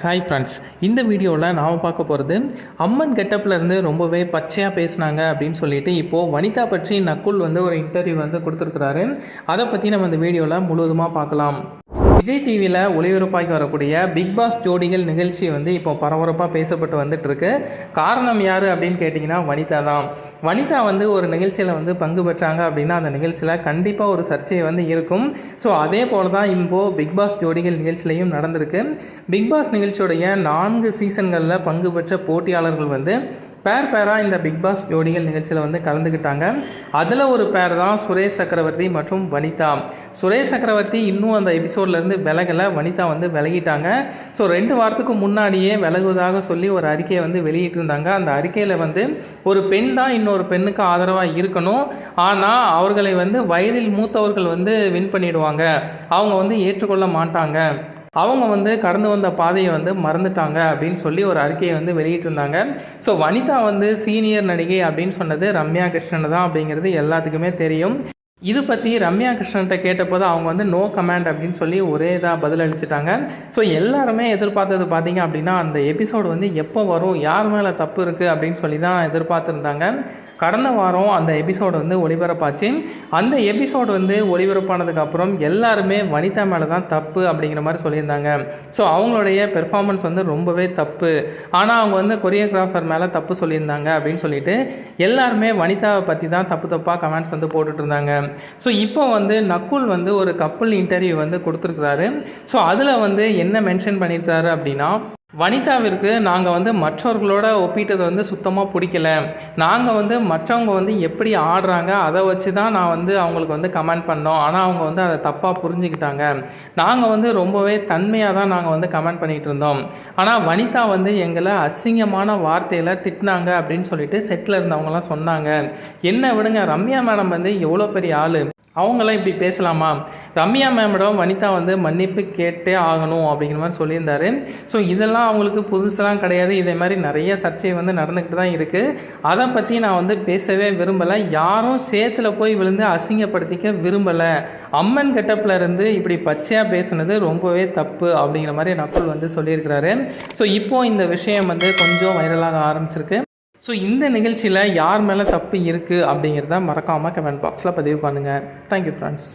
Hi friends இந்த வீடியோவில் நாம் பார்க்க போகிறது அம்மன் கெட்டப்பில் இருந்து ரொம்பவே பச்சையாக பேசுனாங்க அப்படின்னு சொல்லிட்டு இப்போது வனிதா பற்றி நக்குல் வந்து ஒரு இன்டர்வியூ வந்து கொடுத்துருக்குறாரு. அதை பற்றி நம்ம இந்த வீடியோவில் முழுவதுமாக பார்க்கலாம். விஜய் டிவியில் ஒளிபரப்பாகி வரக்கூடிய பிக் பாஸ் ஜோடிகள் நிகழ்ச்சி வந்து இப்போ பரபரப்பாக பேசப்பட்டு வந்துட்டு இருக்கு காரணம் யார் அப்படின்னு கேட்டிங்கன்னா வனிதா தான். வனிதா வந்து ஒரு நிகழ்ச்சியில் வந்து பங்கு பெற்றாங்க அப்படின்னா அந்த நிகழ்ச்சியில் கண்டிப்பாக ஒரு சர்ச்சை வந்து இருக்கும். ஸோ அதே போல் தான் இப்போது பிக் பாஸ் ஜோடிகள் நிகழ்ச்சியிலையும் நடந்திருக்கு. பிக் பாஸ் நிகழ்ச்சியுடைய நான்கு சீசன்களில் பங்கு பெற்ற போட்டியாளர்கள் வந்து பேர் பேராக இந்த பிக் பாஸ் ஜோடிகள் நிகழ்ச்சியில் வந்து கலந்துக்கிட்டாங்க அதில் ஒரு பேர் தான் சுரேஷ் சக்கரவர்த்தி மற்றும் வனிதா. சுரேஷ் சக்கரவர்த்தி இன்னும் அந்த எபிசோட்லேருந்து விலகலை. வனிதா வந்து விலகிட்டாங்க. ஸோ ரெண்டு வாரத்துக்கு முன்னாடியே விலகுவதாக சொல்லி ஒரு அறிக்கையை வந்து வெளியிட்டிருந்தாங்க. அந்த அறிக்கையில் வந்து ஒரு பெண் தான் இன்னொரு பெண்ணுக்கு ஆதரவாக இருக்கணும். ஆனால் அவர்களை வந்து வயதில் மூத்தவர்கள் வந்து வின் பண்ணிடுவாங்க. அவங்க வந்து ஏற்றுக்கொள்ள மாட்டாங்க. அவங்க வந்து கடந்து வந்த பாதையை வந்து மறந்துட்டாங்க அப்படின்னு சொல்லி ஒரு அறிக்கையை வந்து வெளியிட்டிருந்தாங்க. ஸோ வனிதா வந்து சீனியர் நடிகை அப்படின்னு சொன்னது ரம்யா கிருஷ்ணன் தான் அப்படிங்கிறது எல்லாத்துக்குமே தெரியும். இது பற்றி ரம்யா கிருஷ்ணன்ட்ட கேட்டபோது அவங்க வந்து நோ கமெண்ட் அப்படின்னு சொல்லி ஒரே இதாக பதில் அளிச்சிட்டாங்க. ஸோ எல்லாருமே எதிர்பார்த்தது பார்த்தீங்க அப்படின்னா அந்த எபிசோடு வந்து எப்போ வரும் யார் மேலே தப்பு இருக்குது அப்படின்னு சொல்லி தான் எதிர்பார்த்துருந்தாங்க. கடந்த வாரம் அந்த எபிசோடு வந்து ஒளிபரப்பாச்சு. அந்த எபிசோடு வந்து ஒளிபரப்பானதுக்கப்புறம் எல்லாருமே வனிதா மேலே தான் தப்பு அப்படிங்கிற மாதிரி சொல்லியிருந்தாங்க. ஸோ அவங்களுடைய பெர்ஃபார்மன்ஸ் வந்து ரொம்பவே தப்பு. ஆனால் அவங்க வந்து கொரியோகிராஃபர் மேலே தப்பு சொல்லியிருந்தாங்க அப்படின்னு சொல்லிட்டு எல்லாருமே வனிதாவை பற்றி தான் தப்பு தப்பாக கமெண்ட்ஸ் வந்து போட்டுட்டு இருந்தாங்க ஸோ இப்போ வந்து நக்குல் வந்து ஒரு கப்புள் இன்டர்வியூ வந்து கொடுத்துருக்குறாரு. ஸோ அதில் வந்து என்ன மென்ஷன் பண்ணியிருக்காரு அப்படின்னா வனிதாவிற்கு நாங்கள் வந்து மற்றவர்களோட ஒப்பிட்டது வந்து சுத்தமாக பிடிக்கல. நாங்கள் வந்து மற்றவங்க வந்து எப்படி ஆடுறாங்க அதை வச்சு தான் நான் வந்து அவங்களுக்கு வந்து கமெண்ட் பண்ணோம். ஆனால் அவங்க வந்து அதை தப்பாக புரிஞ்சுக்கிட்டாங்க. நாங்கள் வந்து ரொம்பவே தன்மையாக தான் நாங்கள் வந்து கமெண்ட் பண்ணிகிட்டு இருந்தோம். ஆனால் வனிதா வந்து எங்களை அசிங்கமான வார்த்தையில் திட்டினாங்க அப்படின்னு சொல்லிட்டு செட்டில் இருந்தவங்கலாம் சொன்னாங்க. என்ன விடுங்க ரம்யா மேடம் வந்து எவ்வளோ பெரிய ஆள். அவங்களாம் இப்படி பேசலாமா? ரம்யா மேமிடம் வனிதா வந்து மன்னிப்பு கேட்டே ஆகணும் அப்படிங்கிற மாதிரி சொல்லியிருந்தாரு. ஸோ இதெல்லாம் அவங்களுக்கு புதுசெல்லாம் கிடையாது. இதே மாதிரி நிறைய சர்ச்சை வந்து நடந்துக்கிட்டு தான் இருக்குது அதை பற்றி நான் வந்து பேசவே விரும்பலை. யாரும் சேத்துல போய் விழுந்து அசிங்கப்படுத்திக்க விரும்பலை. அம்மன் கெட்டப்பில் இருந்து இப்படி பச்சையாக பேசுனது ரொம்பவே தப்பு அப்படிங்கிற மாதிரி நக்குல் வந்து சொல்லியிருக்கிறாரு. ஸோ இப்போது இந்த விஷயம் வந்து கொஞ்சம் வைரலாக ஆரம்பிச்சிருக்கு. ஸோ இந்த நிகழ்ச்சியில் யார் மேலே தப்பு இருக்குது அப்படிங்கிறத மறக்காமல் கமெண்ட் பாக்ஸில் பதிவு பண்ணுங்கள் தேங்க்யூ ஃப்ரெண்ட்ஸ்